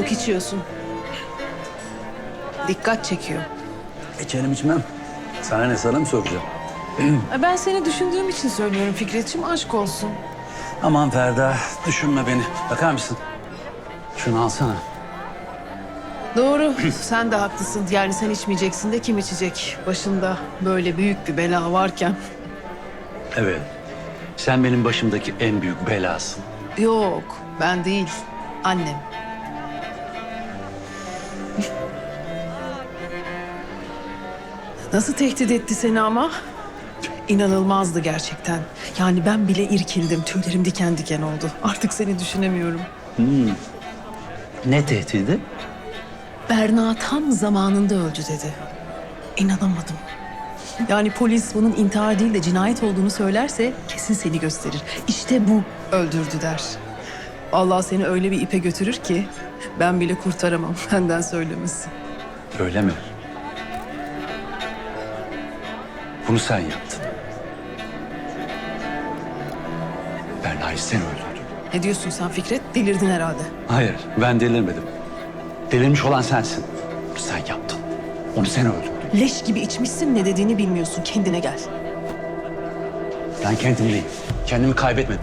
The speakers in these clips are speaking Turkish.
Çok içiyorsun. Dikkat çekiyor. İçerim içmem. Sana ne sana mı soracağım? E, Ben seni düşündüğüm için söylüyorum Fikret'ciğim aşk olsun. Aman Ferda düşünme beni. Bakar mısın? Şunu alsana. Doğru sen de haklısın. Yani sen içmeyeceksin de kim içecek? Başında böyle büyük bir bela varken. Evet. Sen benim başımdaki en büyük belasın. Yok ben değil annem. Nasıl tehdit etti seni ama? İnanılmazdı gerçekten. Yani ben bile irkildim. Tüylerim diken diken oldu. Artık seni düşünemiyorum. Ne tehdidi? Berna tam zamanında öldü dedi. İnanamadım. Yani polis bunun intihar değil de cinayet olduğunu söylerse kesin seni gösterir. İşte bu öldürdü der. Allah seni öyle bir ipe götürür ki ben bile kurtaramam benden söylemesi. Öyle mi? Bunu sen yaptın. Berna'yı sen öldürdün. Ne diyorsun sen Fikret? Delirdin herhalde. Hayır, ben delirmedim. Delirmiş olan sensin. Bunu sen yaptın. Onu sen öldürdün. Leş gibi içmişsin ne dediğini bilmiyorsun. Kendine gel. Ben kendimdeyim. Kendimi kaybetmedim.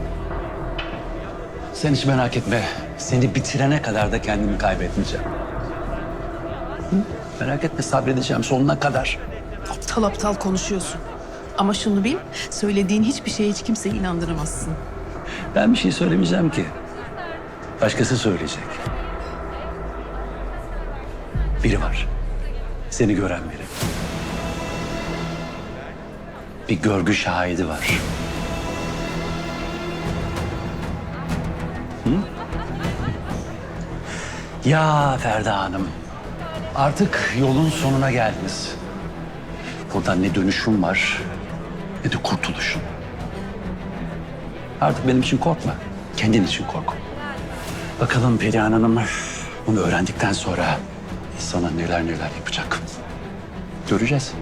Sen hiç merak etme. Seni bitirene kadar da kendimi kaybetmeyeceğim. Hı? Merak etme sabredeceğim sonuna kadar. Aptal aptal konuşuyorsun. Ama şunu bil, söylediğin hiçbir şeye hiç kimseyi inandıramazsın. Ben bir şey söylemeyeceğim ki. Başkası söyleyecek. Biri var. Seni gören biri. Bir görgü şahidi var. Hı? Ya Ferda Hanım. Artık yolun sonuna geldiniz. Buradan ne dönüşüm var ne de kurtuluşun. Artık benim için korkma. Kendin için kork. Bakalım Perihan Hanım bunu öğrendikten sonra sana neler neler yapacak. Göreceğiz.